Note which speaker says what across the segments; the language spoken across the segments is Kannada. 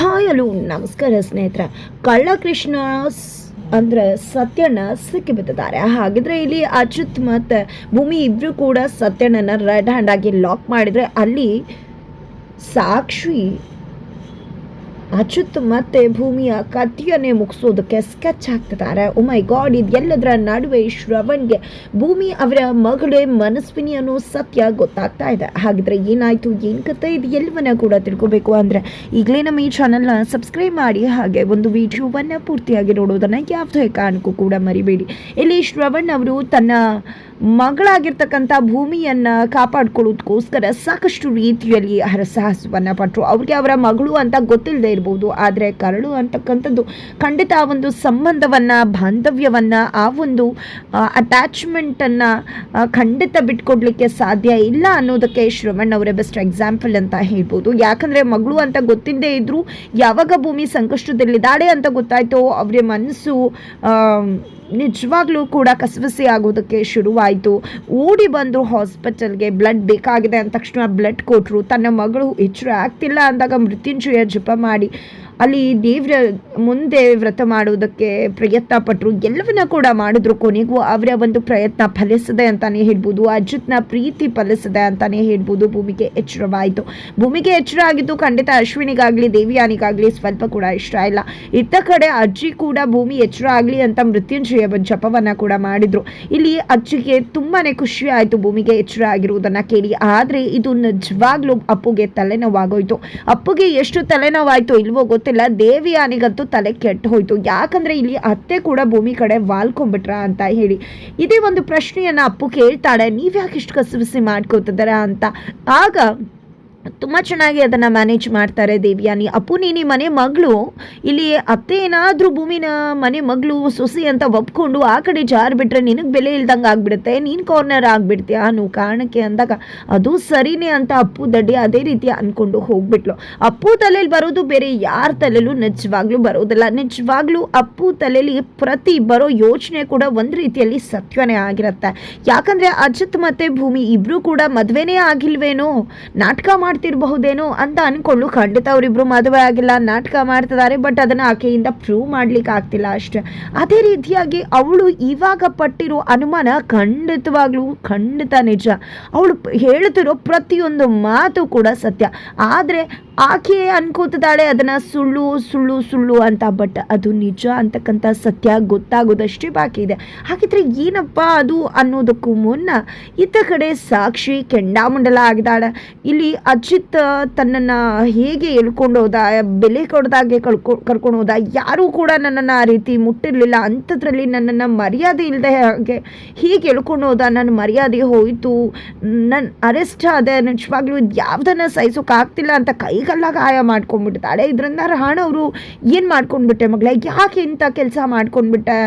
Speaker 1: ಹಾಯ್ ಹಲೋ ನಮಸ್ಕಾರ ಸ್ನೇಹಿತರ. ಕಳ್ಳಕೃಷ್ಣ ಅಂದ್ರೆ ಸತ್ಯಣ್ಣ ಸಿಕ್ಕಿಬಿಟ್ಟಿದ್ದಾರೆ ಹಾಗಿದ್ರೆ ಇಲ್ಲಿ ಅಚ್ಯುತ್ ಮತ್ತು ಭೂಮಿ ಇಬ್ರು ಕೂಡ ಸತ್ಯಣ್ಣನ ರೆಡ್ ಹ್ಯಾಂಡ್ ಆಗಿ ಲಾಕ್ ಮಾಡಿದ್ರೆ ಅಲ್ಲಿ ಸಾಕ್ಷಿ ಅಚ್ಯುತ್ ಮತ್ತೆ ಭೂಮಿಯ ಕತ್ತಿಯನ್ನೇ ಮುಗಿಸೋದಕ್ಕೆ ಸ್ಕೆಚ್ ಹಾಕ್ತಿದ್ದಾರೆ. ಮೈ ಗಾಡ್ ಇದೆಲ್ಲದರ ನಡುವೆ ಶ್ರವಣ್ಗೆ ಭೂಮಿ ಅವರ ಮಗಳೇ ಮನಸ್ವಿನಿ ಅನ್ನೋ ಸತ್ಯ ಗೊತ್ತಾಗ್ತಾ ಇದೆ. ಹಾಗಿದ್ರೆ ಏನಾಯ್ತು, ಏನ್ ಕತೆ ಇದು ಎಲ್ಲವನ್ನ ಕೂಡ ತಿಳ್ಕೊಬೇಕು ಅಂದ್ರೆ ಈಗಲೇ ನಮ್ಮ ಈ ಚಾನಲ್ನ ಸಬ್ಸ್ಕ್ರೈಬ್ ಮಾಡಿ. ಹಾಗೆ ಒಂದು ವಿಡಿಯೋವನ್ನ ಪೂರ್ತಿಯಾಗಿ ನೋಡೋದನ್ನ ಯಾವುದೇ ಕಾರಣಕ್ಕೂ ಕೂಡ ಮರಿಬೇಡಿ. ಇಲ್ಲಿ ಶ್ರವಣ್ ಅವರು ತನ್ನ ಮಗಳಾಗಿರ್ತಕ್ಕಂಥ ಭೂಮಿಯನ್ನು ಕಾಪಾಡ್ಕೊಳ್ಳೋದಕ್ಕೋಸ್ಕರ ಸಾಕಷ್ಟು ರೀತಿಯಲ್ಲಿ ಹರಸಾಹಸವನ್ನು ಪಟ್ಟರು ಅವ್ರಿಗೆ ಅವರ ಮಗಳು ಅಂತ ಗೊತ್ತಿಲ್ಲದೆ ಇರ್ಬೋದು, ಆದರೆ ಕರಳು ಅಂತಕ್ಕಂಥದ್ದು ಖಂಡಿತ ಆ ಒಂದು ಸಂಬಂಧವನ್ನು, ಬಾಂಧವ್ಯವನ್ನು, ಆ ಒಂದು ಅಟ್ಯಾಚ್ಮೆಂಟನ್ನು ಖಂಡಿತ ಬಿಟ್ಕೊಡ್ಲಿಕ್ಕೆ ಸಾಧ್ಯ ಇಲ್ಲ ಅನ್ನೋದಕ್ಕೆ ಶ್ರವಣ್ ಅವರೇ ಬೆಸ್ಟ್ ಎಕ್ಸಾಂಪಲ್ ಅಂತ ಹೇಳ್ಬೋದು. ಯಾಕಂದರೆ ಮಗಳು ಅಂತ ಗೊತ್ತಿಲ್ಲದೆ ಇದ್ದರೂ ಯಾವಾಗ ಭೂಮಿ ಸಂಕಷ್ಟದಲ್ಲಿದ್ದಾಳೆ ಅಂತ ಗೊತ್ತಾಯಿತೋ ಅವರ ಮನಸ್ಸು ನಿಜವಾಗ್ಲೂ ಕೂಡ ಕಸವಸಿ ಆಗೋದಕ್ಕೆ ಶುರುವಾಯಿತು. ಓಡಿ ಬಂದರು ಹಾಸ್ಪಿಟಲ್ಗೆ ಬ್ಲಡ್ ಬೇಕಾಗಿದೆ ಅಂದ ತಕ್ಷಣ ಬ್ಲಡ್ ಕೊಟ್ಟರು ತನ್ನ ಮಗಳು ಹೆಚ್ಚು ಆಗ್ತಿಲ್ಲ ಅಂದಾಗ ಮೃತ್ಯುಂಜಯ ಜಪ ಮಾಡಿ. ಅಲ್ಲಿ ದೇವರ ಮುಂದೆ ವ್ರತ ಮಾಡೋದಕ್ಕೆ ಪ್ರಯತ್ನ ಪಟ್ಟರು ಎಲ್ಲವನ್ನ ಕೂಡ ಮಾಡಿದ್ರು ಕೊನೆಗೂ ಅವರ ಒಂದು ಪ್ರಯತ್ನ ಫಲಿಸದೆ ಅಂತಾನೆ ಹೇಳ್ಬೋದು. ಅಜಿತ್ನ ಪ್ರೀತಿ ಫಲಿಸದೆ ಅಂತಾನೆ ಹೇಳ್ಬೋದು. ಭೂಮಿಗೆ ಎಚ್ಚರವಾಯಿತು. ಭೂಮಿಗೆ ಎಚ್ಚರ ಆಗಿದ್ದು ಖಂಡಿತ ಅಶ್ವಿನಿಗಾಗ್ಲಿ, ದೇವಿಯಾನಿಗಾಗ್ಲಿ ಸ್ವಲ್ಪ ಕೂಡ ಇಷ್ಟ ಇಲ್ಲ. ಇತ್ತ ಕಡೆ ಅಜ್ಜಿ ಕೂಡ ಭೂಮಿ ಎಚ್ಚರ ಆಗಲಿ ಅಂತ ಮೃತ್ಯುಂಜಯ ಜಪವನ್ನು ಕೂಡ ಮಾಡಿದ್ರು. ಇಲ್ಲಿ ಅಜ್ಜಿಗೆ ತುಂಬಾನೇ ಖುಷಿ ಆಯಿತು ಭೂಮಿಗೆ ಎಚ್ಚರ ಆಗಿರುವುದನ್ನು ಕೇಳಿ. ಆದ್ರೆ ಇದು ನಿಜವಾಗ್ಲೂ ಅಪ್ಪುಗೆ ತಲೆನೋವಾಗೋಯ್ತು. ಅಪ್ಪುಗೆ ಎಷ್ಟು ತಲೆನೋವಾಯಿತು ಇಲ್ವೋ ಗೊತ್ತಿಲ್ಲ. ದೇವಿಯಾನಿಗಂತೂ ತಲೆ ಕೆಟ್ಟು ಹೋಯಿತು. ಯಾಕಂದ್ರೆ ಇಲ್ಲಿ ಅತ್ತೆ ಕೂಡ ಭೂಮಿ ಕಡೆ ವಾಲ್ಕೊಂಡ್ಬಿಟ್ರ ಅಂತ ಹೇಳಿ. ಇದೇ ಒಂದು ಪ್ರಶ್ನೆಯನ್ನ ಅಪ್ಪು ಕೇಳ್ತಾಳೆ. ನೀವ್ಯಾಕೆ ಇಷ್ಟು ಕಸಬಿಸಿ ಮಾಡ್ಕೋತಿದ್ದಾರ ಅಂತ. ಆಗ ತುಂಬ ಚೆನ್ನಾಗಿ ಅದನ್ನು ಮ್ಯಾನೇಜ್ ಮಾಡ್ತಾರೆ ದೇವ್ಯಾನಿ. ಅಪ್ಪು, ನೀನಿ ಮನೆ ಮಗಳು. ಇಲ್ಲಿ ಅತ್ತೆ ಏನಾದರೂ ಭೂಮಿನ ಮನೆ ಮಗಳು, ಸೊಸಿ ಅಂತ ಒಪ್ಕೊಂಡು ಆ ಕಡೆ ಜಾರ್ ಬಿಟ್ರೆ ನಿನಗೆ ಬೆಲೆ ಇಲ್ದಂಗೆ ಆಗ್ಬಿಡುತ್ತೆ. ನೀನು ಕಾರ್ನರ್ ಆಗಿಬಿಡ್ತೀಯ ಅನ್ನೋ ಕಾರಣಕ್ಕೆ ಅಂದಾಗ, ಅದು ಸರಿನೇ ಅಂತ ಅಪ್ಪು ದಡ್ಡಿ ಅದೇ ರೀತಿ ಅಂದ್ಕೊಂಡು ಹೋಗ್ಬಿಟ್ಲು. ಅಪ್ಪು ತಲೆಯಲ್ಲಿ ಬರೋದು ಬೇರೆ, ಯಾರ ತಲೆಯಲ್ಲೂ ನಿಜವಾಗ್ಲೂ ಬರೋದಿಲ್ಲ. ನಿಜವಾಗ್ಲೂ ಅಪ್ಪು ತಲೆಯಲ್ಲಿ ಪ್ರತಿ ಬರೋ ಯೋಚನೆ ಕೂಡ ಒಂದು ರೀತಿಯಲ್ಲಿ ಸತ್ಯನೇ ಆಗಿರುತ್ತೆ. ಯಾಕಂದ್ರೆ ಅಜಿತ್ ಮತ್ತೆ ಭೂಮಿ ಇಬ್ಬರೂ ಕೂಡ ಮದುವೆನೇ ಆಗಿಲ್ವೇನೋ? ನಾಟಕ ಮಾಡ್ತಿರ್ಬಹುದೇನೋ ಅಂತ ಅನ್ಕೊಂಡು ಖಂಡಿತ ಅವರಿಬ್ರು ಮದುವೆ ಆಗಿಲ್ಲ, ನಾಟಕ ಮಾಡ್ತಿದ್ದಾರೆ ಬಟ್ ಅದನ್ನ ಆಕೆಯಿಂದ ಪ್ರೂವ್ ಮಾಡ್ಲಿಕ್ಕೆ ಆಗ್ತಿಲ್ಲ ಅಷ್ಟೇ. ಅದೇ ರೀತಿಯಾಗಿ ಅವಳು ಇವಾಗ ಪಟ್ಟಿರೋ ಅನುಮಾನ ಖಂಡಿತವಾಗ್ಲೂ, ಖಂಡಿತ ನಿಜ. ಅವಳು ಹೇಳ್ತಿರೋ ಪ್ರತಿಯೊಂದು ಮಾತು ಕೂಡ ಸತ್ಯ. ಆದ್ರೆ ಆಕೆ ಅನ್ಕೋತಿದ್ದಾಳೆ ಅದನ್ನ ಸುಳ್ಳು ಸುಳ್ಳು ಸುಳ್ಳು ಅಂತ ಬಟ್ ಅದು ನಿಜ ಅಂತಕ್ಕಂಥ ಸತ್ಯ ಗೊತ್ತಾಗೋದಷ್ಟೇ ಬಾಕಿ ಇದೆ. ಹಾಗಿದ್ರೆ ಏನಪ್ಪ ಅದು ಅನ್ನೋದಕ್ಕೂ ಮುನ್ನ ಇತ್ತ ಕಡೆ ಸಾಕ್ಷಿ ಕೆಂಡಾಮಂಡಲ ಆಗಿದ್ದಾಳೆ. ಇಲ್ಲಿ ಅಜಿತ್ ತನ್ನನ್ನು ಹೇಗೆ ಎಳ್ಕೊಂಡು ಹೋದ, ಬೆಲೆ ಕೊಡ್ದಾಗೆ ಕಳ್ಕೊ, ಕರ್ಕೊಂಡು ಹೋದ, ಯಾರೂ ಕೂಡ ನನ್ನನ್ನು ಆ ರೀತಿ ಮುಟ್ಟಿರಲಿಲ್ಲ. ಅಂಥದ್ರಲ್ಲಿ ನನ್ನನ್ನು ಮರ್ಯಾದೆ ಇಲ್ಲದೆ ಹಾಗೆ ಹೀಗೆ ಎಳ್ಕೊಂಡು ಹೋದ? ನನ್ನ ಮರ್ಯಾದೆ ಹೋಯಿತು. ನನ್ನ ಅರೆಸ್ಟ್ ಆದೆ. ನಿಜವಾಗ್ಲೂ ಇದು ಯಾವುದನ್ನು ಸಹಿಸೋಕ್ಕಾಗ್ತಿಲ್ಲ ಅಂತ ಕೈಗೆಲ್ಲ ಗಾಯ ಮಾಡ್ಕೊಂಡ್ಬಿಟ್ಟಿದ್ದಾಳೆ ಇದರಿಂದ ರಾಣವರು ಏನು ಮಾಡ್ಕೊಂಡ್ಬಿಟ್ಟೆ ಮಗಳೇ? ಯಾಕೆ ಇಂಥ ಕೆಲಸ ಮಾಡ್ಕೊಂಡ್ಬಿಟ್ಟೆ?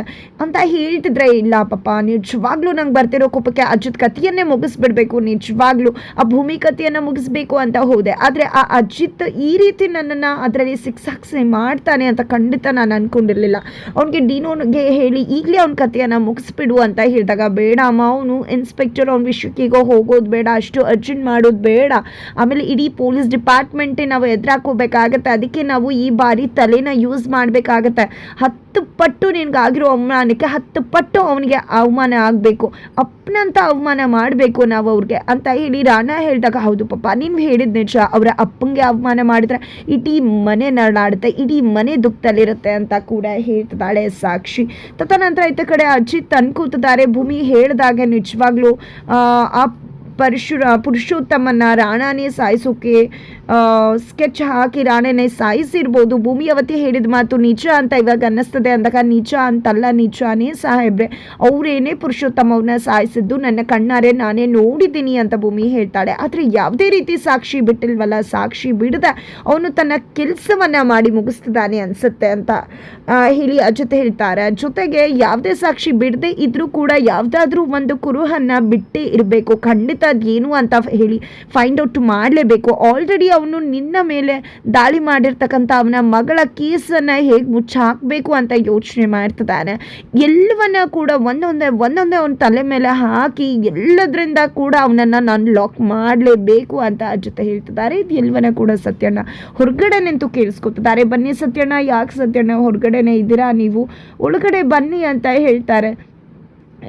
Speaker 1: ಅಂತ ಹೇಳ್ತಿದ್ರೆ ಇಲ್ಲ ಪಾಪ. ನಿಜವಾಗ್ಲೂ ನಂಗೆ ಬರ್ತಿರೋ ಕೋಪಕ್ಕೆ ಅಜಿತ್ ಕಥೆಯನ್ನೇ ಮುಗಿಸ್ಬಿಡ್ಬೇಕು. ನಿಜವಾಗ್ಲೂ ಆ ಭೂಮಿ ಕಥೆಯನ್ನು ಮುಗಿಸ್ಬೇಕು ಅಂತ ಹೋದೆ. ಆದರೆ ಆ ಅಜಿತ್ ಈ ರೀತಿ ನನ್ನನ್ನು ಅದರಲ್ಲಿ ಸಿಕ್ಸಾಕ್ಸಿ ಮಾಡ್ತಾನೆ ಅಂತ ಖಂಡಿತ ನಾನು ಅಂದ್ಕೊಂಡಿರಲಿಲ್ಲ ಅವನಿಗೆ ಡಿನೋನ್ಗೆ ಹೇಳಿ, ಈಗಲೇ ಅವ್ನ ಕಥೆಯನ್ನು ಮುಗಿಸ್ಬಿಡು ಅಂತ ಹೇಳಿದಾಗ, ಬೇಡ ಅಮ್ಮ, ಅವನು ಇನ್ಸ್ಪೆಕ್ಟರ್ ಅವ್ನ ವಿಷಯಕ್ಕೀಗ ಹೋಗೋದು ಬೇಡ, ಅಷ್ಟು ಅರ್ಜೆಂಟ್ ಮಾಡೋದು ಬೇಡ. ಆಮೇಲೆ ಇಡೀ ಪೊಲೀಸ್ ಡಿಪಾರ್ಟ್ಮೆಂಟೇ ನಾವು ಎದುರಾಕೋಬೇಕಾಗತ್ತೆ ಅದಕ್ಕೆ ನಾವು ಈ ಬಾರಿ ತಲೆನ ಯೂಸ್ ಮಾಡಬೇಕಾಗತ್ತೆ. ಹತ್ತು ಪಟ್ಟು ನಿನಗಾಗಿರೋ ಅವಮಾನಕ್ಕೆ ಹತ್ತು ಪಟ್ಟು ಅವನಿಗೆ ಅವಮಾನ ಆಗಬೇಕು. ಅಪ್ಪನಂತ ಅವಮಾನ ಮಾಡಬೇಕು ನಾವು ಅವ್ರಿಗೆ ಅಂತ ಹೇಳಿ ರಾಣ ಹೇಳಿದಾಗ, ಹೌದು ಪಪ್ಪ ನೀನು ಹೇಳಿದ ನಿಜ. ಅವರ ಅಪ್ಪಂಗೆ ಅವಮಾನ ಮಾಡಿದ್ರೆ ಇಡೀ ಮನೆ ನರಳಾಡುತ್ತೆ ಇಡೀ ಮನೆ ದುಃಖದಲ್ಲಿರುತ್ತೆ ಅಂತ ಕೂಡ ಹೇಳ್ತಿದ್ದಾಳೆ ಸಾಕ್ಷಿ. ತದನಂತರ ಇತ್ತ ಕಡೆ ಅಜಿತ್ ಅನ್ಕೋತಿದ್ದಾರೆ ಭೂಮಿ ಹೇಳಿದಾಗ ನಿಜವಾಗ್ಲೂ ಆ, ಆ ಪರಶುರ ಪುರುಷೋತ್ತಮನ ರಾಣಾನೇ ಸಾಯಿಸೋಕೆ ಸ್ಕೆಚ್ ಹಾಕಿ ರಾಣೆನೇ ಸಾಯಿಸಿರ್ಬೋದು. ಭೂಮಿಯವತಿ ಹೇಳಿದ ಮಾತು ನಿಜ ಅಂತ ಇವಾಗ ಅನ್ನಿಸ್ತದೆ ಅಂದಾಗ ನಿಜ ಅಂತಲ್ಲ ನಿಜಾನೇ ಸಾಹೇಬ್ರೆ. ಅವರೇನೇ ಪುರುಷೋತ್ತಮವನ್ನ ಸಾಯಿಸಿದ್ದು ನನ್ನ ಕಣ್ಣಾರೆ ನಾನೇ ನೋಡಿದ್ದೀನಿ ಅಂತ ಭೂಮಿ ಹೇಳ್ತಾಳೆ. ಆದರೆ ಯಾವುದೇ ರೀತಿ ಸಾಕ್ಷಿ ಬಿಟ್ಟಿಲ್ವಲ್ಲ, ಸಾಕ್ಷಿ ಬಿಡದೆ ಅವನು ತನ್ನ ಕೆಲಸವನ್ನ ಮಾಡಿ ಮುಗಿಸ್ತಿದ್ದಾನೆ ಅನ್ಸುತ್ತೆ ಅಂತ ಹೇಳಿ ಅಜಿತ್ ಹೇಳ್ತಾರೆ. ಜೊತೆಗೆ ಯಾವುದೇ ಸಾಕ್ಷಿ ಬಿಡದೆ ಇದ್ರೂ ಕೂಡ ಯಾವುದಾದ್ರೂ ಒಂದು ಕುರುಹನ್ನ ಬಿಟ್ಟೇ ಇರಬೇಕು. ಖಂಡಿತ ಗೊತ್ತಾಗುತ್ತೆ ಏನು ಅಂತ ಹೇಳಿ ಫೈಂಡ್ ಔಟ್ ಮಾಡಲೇಬೇಕು. ಆಲ್ರೆಡಿ ಅವನು ನಿನ್ನ ಮೇಲೆ ದಾಳಿ ಮಾಡಿರ್ತಕ್ಕಂಥ ಅವನ ಮಗಳ ಕೇಸನ್ನು ಹೇಗೆ ಮುಚ್ಚಾಕಬೇಕು ಅಂತ ಯೋಚನೆ ಮಾಡ್ತಿದ್ದಾನೆ ಎಲ್ಲವನ್ನ ಕೂಡ ಒಂದೊಂದೇ ಒಂದೊಂದೇ ಅವನ ತಲೆ ಮೇಲೆ ಹಾಕಿ ಎಲ್ಲದರಿಂದ ಕೂಡ ಅವನನ್ನು ನಾನು ಲಾಕ್ ಮಾಡಲೇಬೇಕು ಅಂತ ಜೊತೆ ಹೇಳ್ತಿದ್ದಾರೆ ಇದು ಎಲ್ಲವನ್ನ ಕೂಡ ಸತ್ಯಣ್ಣ ಹೊರಗಡೆ ನಿಂತು ಕೇಳಿಸ್ಕೊತಿದ್ದಾರೆ ಬನ್ನಿ ಸತ್ಯಣ್ಣ, ಯಾಕೆ ಸತ್ಯಣ್ಣ ಹೊರಗಡೆನೇ ಇದ್ದೀರಾ ನೀವು? ಒಳಗಡೆ ಬನ್ನಿ ಅಂತ ಹೇಳ್ತಾರೆ.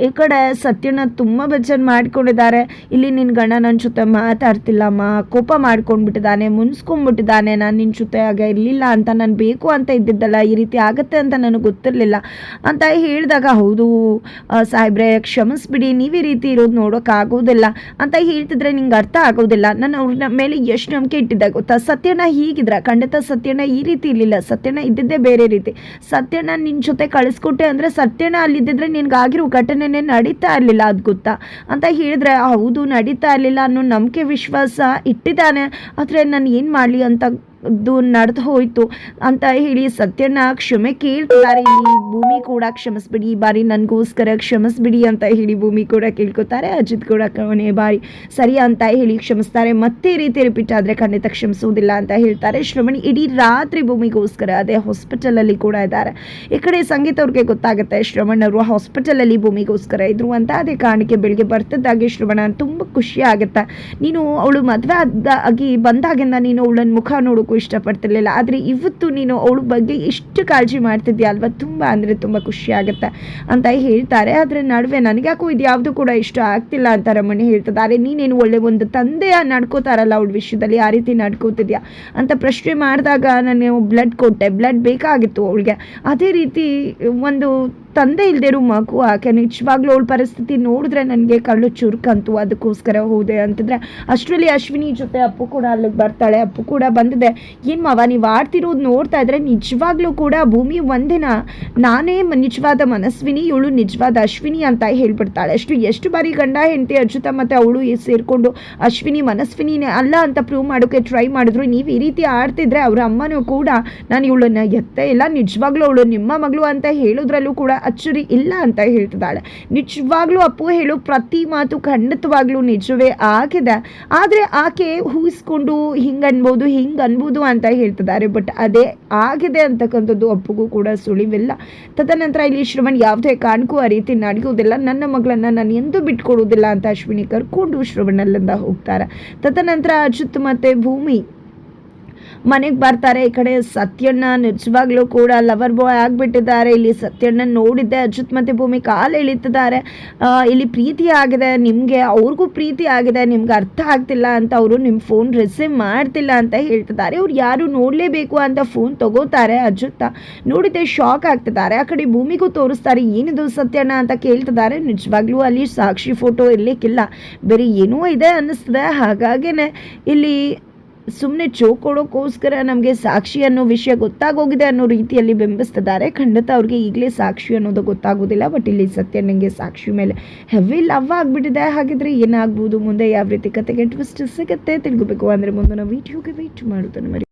Speaker 1: ಈ ಕಡೆ ಸತ್ಯನ ತುಂಬ ಬಚ್ಚನ್ ಮಾಡ್ಕೊಂಡಿದ್ದಾರೆ. ಇಲ್ಲಿ ನಿನ್ನ ಗಂಡ ನನ್ನ ಜೊತೆ ಮಾತಾಡ್ತಿಲ್ಲಮ್ಮ. ಕೋಪ ಮಾಡ್ಕೊಂಡ್ಬಿಟ್ಟಿದ್ದಾನೆ, ಮುನ್ಸ್ಕೊಂಡ್ಬಿಟ್ಟಿದ್ದಾನೆ. ನಾನು ನಿನ್ನ ಜೊತೆ ಆಗ ಇರಲಿಲ್ಲ ಅಂತ, ನಾನು ಬೇಕು ಅಂತ ಇದ್ದಿದ್ದಲ್ಲ, ಈ ರೀತಿ ಆಗುತ್ತೆ ಅಂತ ನನಗೆ ಗೊತ್ತಿರಲಿಲ್ಲ. ಅಂತ ಹೇಳಿದಾಗ, ಹೌದು ಸಾಹೇಬ್ರೇ, ಕ್ಷಮಿಸ್ಬಿಡಿ, ನೀವು ಈ ರೀತಿ ಇರೋದು ನೋಡೋಕ್ಕಾಗೋದಿಲ್ಲ ಅಂತ ಹೇಳ್ತಿದ್ರೆ ನಿಂಗೆ ಅರ್ಥ ಆಗೋದಿಲ್ಲ. ನಾನು ಅವ್ರನ್ನ ಮೇಲೆ ಎಷ್ಟು ನಂಬಿಕೆ ಇಟ್ಟಿದ್ದೆ ಗೊತ್ತಾ? ಸತ್ಯನ ಹೀಗಿದ್ರ? ಖಂಡಿತ ಸತ್ಯನ ಈ ರೀತಿ ಇರಲಿಲ್ಲ. ಸತ್ಯನ ಇದ್ದಿದ್ದೇ ಬೇರೆ ರೀತಿ. ಸತ್ಯನ ನಿನ್ನ ಜೊತೆ ಕಳಿಸ್ಕೊಟ್ಟೆ ಅಂದರೆ ಸತ್ಯನ ಅಲ್ಲಿದ್ದಿದ್ರೆ ನಿನ್ಗಾಗಿರೋ ಘಟನೆನೇ ನಡೀತಾ ಇರಲಿಲ್ಲ, ಅದು ಗೊತ್ತಾ? ಅಂತ ಹೇಳಿದ್ರೆ, ಹೌದು, ನಡೀತಾ ಇರಲಿಲ್ಲ ಅನ್ನೋ ನಂಬಿಕೆ, ವಿಶ್ವಾಸ ಇಟ್ಟಿದ್ದಾನೆ. ಆದರೆ ನಾನು ಏನು ಮಾಡಲಿ? ಅಂತ ಅದು ನಡೆದು ಹೋಯ್ತು ಅಂತ ಹೇಳಿ ಸತ್ಯನ ಕ್ಷಮೆ ಕೇಳ್ತಾರೆ ಇಲ್ಲಿ ಭೂಮಿ ಕೂಡ ಕ್ಷಮಿಸ್ಬಿಡಿ, ಈ ಬಾರಿ ನನಗೋಸ್ಕರ ಕ್ಷಮಿಸ್ಬಿಡಿ ಅಂತ ಹೇಳಿ ಭೂಮಿ ಕೂಡ ಕೇಳ್ಕೊತಾರೆ, ಅಜಿತ್ ಕೂಡ ಕೊನೆ ಬಾರಿ ಸರಿ ಅಂತ ಹೇಳಿ ಕ್ಷಮಿಸ್ತಾರೆ. ಮತ್ತೆ ರೀತಿ ರಿಪೀಟ್ ಆದರೆ ಖಂಡಿತ ಕ್ಷಮಿಸುವುದಿಲ್ಲ ಅಂತ ಹೇಳ್ತಾರೆ. ಶ್ರಮಣಿ ಇಡೀ ರಾತ್ರಿ ಭೂಮಿಗೋಸ್ಕರ ಅದೇ ಹಾಸ್ಪಿಟಲಲ್ಲಿ ಕೂಡ ಇದ್ದಾರೆ. ಈ ಕಡೆ ಸಂಗೀತ ಅವ್ರಿಗೆ ಗೊತ್ತಾಗುತ್ತೆ, ಶ್ರವಣರು ಹಾಸ್ಪಿಟಲಲ್ಲಿ ಭೂಮಿಗೋಸ್ಕರ ಇದ್ರು ಅಂತ ಅದೇ ಕಾರಣಕ್ಕೆ ಬೆಳಿಗ್ಗೆ ಬರ್ತದಾಗಿ ಶ್ರವಣ ತುಂಬ ಖುಷಿ ಆಗುತ್ತೆ. ನೀನು ಅವಳು ಮದುವೆ ಆದ ಆಗಿ ಬಂದಾಗಿಂದ ನೀನು ಅವಳನ್ನ ಮುಖ ನೋಡೋಕ್ಕೂ ಇಷ್ಟಪಡ್ತಿರ್ಲಿಲ್ಲ. ಆದರೆ ಇವತ್ತು ನೀನು ಅವಳ ಬಗ್ಗೆ ಎಷ್ಟು ಕಾಳಜಿ ಮಾಡ್ತಿದ್ಯಾ ಅಲ್ವಾ? ತುಂಬ ಅಂದರೆ ತುಂಬ ಖುಷಿ ಆಗುತ್ತೆ ಅಂತ ಹೇಳ್ತಾರೆ. ಆದರೆ ನಡುವೆ ನನಗ್ಯಾಕೋ ಇದು ಯಾವುದು ಕೂಡ ಇಷ್ಟ ಆಗ್ತಿಲ್ಲ ಅಂತ ರಮಣಿ ಹೇಳ್ತಿದ್ದಾರೆ ನೀನೇನು ಒಳ್ಳೆ ಒಂದು ತಂದೆಯ ನಡ್ಕೋತಾರಲ್ಲ ಅವಳ ವಿಷಯದಲ್ಲಿ? ಆ ರೀತಿ ನಡ್ಕೋತಿದ್ಯಾ? ಅಂತ ಪ್ರಶ್ನೆ ಮಾಡಿದಾಗ ನಾನು ಬ್ಲಡ್ ಕೊಟ್ಟೆ. ಬ್ಲಡ್ ಬೇಕಾಗಿತ್ತು ಅವಳಿಗೆ. ಅದೇ ರೀತಿ ಒಂದು ತಂದೆ ಇಲ್ದಿರೋ ಮಗು ಆಕೆ ನಿಜವಾಗ್ಲೂ ಅವಳ ಪರಿಸ್ಥಿತಿ ನೋಡಿದ್ರೆ ನನಗೆ ಕಳ್ಳು ಚುರುಕಂತು ಅದಕ್ಕೋಸ್ಕರ ಹೋದೆ ಅಂತಂದರೆ ಅಷ್ಟರಲ್ಲಿ ಅಶ್ವಿನಿ ಜೊತೆ ಅಪ್ಪು ಕೂಡ ಅಲ್ಲಿಗೆ ಬರ್ತಾಳೆ, ಅಪ್ಪು ಕೂಡ ಬಂದಿದೆ. ಏನು ಮಾವ, ನೀವು ಆಡ್ತಿರೋದು ನೋಡ್ತಾ ಇದ್ರೆ ನಿಜವಾಗ್ಲೂ ಕೂಡ ಭೂಮಿ ಒಂದಿನ? ನಾನೇ ನಿಜವಾದ ಮನಸ್ವಿನಿ, ಇವಳು ನಿಜವಾದ ಅಶ್ವಿನಿ ಅಂತ ಹೇಳ್ಬಿಡ್ತಾಳೆ. ಅಷ್ಟು, ಎಷ್ಟು ಬಾರಿ ಗಂಡ, ಹೆಂಡತಿ, ಅಜ್ಜುತ ಮತ್ತು ಅವಳು ಸೇರಿಕೊಂಡು ಅಶ್ವಿನಿ ಮನಸ್ವಿನಿನೇ ಅಲ್ಲ ಅಂತ ಪ್ರೂವ್ ಮಾಡೋಕ್ಕೆ ಟ್ರೈ ಮಾಡಿದ್ರು. ನೀವು ಈ ರೀತಿ ಆಡ್ತಿದ್ರೆ ಅವರ ಅಮ್ಮನೂ ಕೂಡ, ನಾನು ಇವಳನ್ನ ಎತ್ತೇ ಇಲ್ಲ, ನಿಜವಾಗ್ಲೂ ಅವಳು ನಿಮ್ಮ ಮಗಳು ಅಂತ ಹೇಳೋದ್ರಲ್ಲೂ ಕೂಡ ಅಚ್ಚುರಿ ಇಲ್ಲ ಅಂತ ಹೇಳ್ತಿದ್ದಾಳೆ. ನಿಜವಾಗ್ಲೂ ಅಪ್ಪು ಹೇಳೋ, ಪ್ರತಿ ಮಾತು ಖಂಡಿತವಾಗ್ಲೂ ನಿಜವೇ ಆಗಿದೆ. ಆದರೆ ಆಕೆ ಹೂಸ್ಕೊಂಡು ಹಿಂಗೆ ಅನ್ಬೋದು ಹಿಂಗೆ ಅನ್ಬೋದು ಅಂತ ಹೇಳ್ತಿದ್ದಾರೆ. ಬಟ್ ಅದೇ ಆಗಿದೆ ಅಂತಕ್ಕಂಥದ್ದು ಅಪ್ಪುಗೂ ಕೂಡ ಸುಳಿವಿಲ್ಲ. ತದನಂತರ ಇಲ್ಲಿ ಶ್ರವಣ್ ಯಾವುದೇ ಕಾರಣಕ್ಕೂ ಆ ರೀತಿ ನಡೆಯೋದಿಲ್ಲ ನನ್ನ ಮಗಳನ್ನು ನಾನು ಎಂದೂ ಬಿಟ್ಕೊಡೋದಿಲ್ಲ ಅಂತ ಅಶ್ವಿನಿ ಕರ್ಕೊಂಡು ಶ್ರವಣಲ್ಲಿಂದ ಹೋಗ್ತಾರೆ. ತದನಂತರ ಅಚ್ಯುತ್ ಮತ್ತು ಭೂಮಿ. ಮನೆಗೆ ಬರ್ತಾರೆ. ಈ ಕಡೆ ಸತ್ಯಣ್ಣ ನಿಜವಾಗ್ಲೂ ಕೂಡ ಲವರ್ ಬಾಯ್ ಆಗಿಬಿಟ್ಟಿದ್ದಾರೆ. ಇಲ್ಲಿ ಸತ್ಯಣ್ಣ ನೋಡಿದ್ದೆ. ಅಚ್ಯುತ್ ಮತ್ತೆ ಭೂಮಿ ಕಾಲು ಎಳಿತಿದ್ದಾರೆ. ಇಲ್ಲಿ ಪ್ರೀತಿ ಆಗಿದೆ. ನಿಮಗೆ, ಅವ್ರಿಗೂ ಪ್ರೀತಿ ಆಗಿದೆ. ನಿಮ್ಗೆ ಅರ್ಥ ಆಗ್ತಿಲ್ಲ ಅಂತ ಅವರು ನಿಮ್ಮ ಫೋನ್ ರಿಸೀವ್ ಮಾಡ್ತಿಲ್ಲ ಅಂತ ಹೇಳ್ತಿದ್ದಾರೆ. ಇವ್ರು ಯಾರು ನೋಡಲೇಬೇಕು ಅಂತ ಫೋನ್ ತಗೋತಾರೆ ಅಜಿತ್ತ ನೋಡಿದ್ದೆ ಶಾಕ್ ಆಗ್ತಿದ್ದಾರೆ. ಆ ಕಡೆ ಭೂಮಿಗೂ ತೋರಿಸ್ತಾರೆ. ಏನಿದು ಸತ್ಯಣ್ಣ ಅಂತ ಕೇಳ್ತಿದ್ದಾರೆ. ನಿಜವಾಗ್ಲೂ ಅಲ್ಲಿ ಸಾಕ್ಷಿ ಫೋಟೋ ಇರಲಿಕ್ಕಿಲ್ಲ. ಬೇರೆ ಏನೂ ಇದೆ ಅನ್ನಿಸ್ತದೆ. ಹಾಗಾಗಿನೇ ಇಲ್ಲಿ ಸುಮ್ಮನೆ ಚೋಕ್ ಕೊಡೋಕ್ಕೋಸ್ಕರ ನಮಗೆ ಸಾಕ್ಷಿ ಅನ್ನೋ ವಿಷಯ ಗೊತ್ತಾಗೋಗಿದೆ ಅನ್ನೋ ರೀತಿಯಲ್ಲಿ ಬಿಂಬಿಸ್ತಿದ್ದಾರೆ. ಖಂಡಿತ ಅವ್ರಿಗೆ ಈಗಲೇ ಸಾಕ್ಷಿ ಅನ್ನೋದು ಗೊತ್ತಾಗೋದಿಲ್ಲ ಬಟ್ ಇಲ್ಲಿ ಸತ್ಯ ನನಗೆ ಸಾಕ್ಷಿ ಮೇಲೆ ಹೆವಿ ಲವ್ ಆಗಿಬಿಟ್ಟಿದೆ. ಹಾಗಿದ್ರೆ ಏನಾಗ್ಬೋದು? ಮುಂದೆ ಯಾವ ರೀತಿ ಕತೆಗೆ ಟ್ವಿಸ್ಟ್ ಸಿಗುತ್ತೆ? ತಿಳ್ಕೊಬೇಕು. ಅಂದರೆ ಮುಂದಿನ ವೀಡಿಯೋಗೆ ವೇಟ್ ಮಾಡೋದನ್ನು ಮರಿ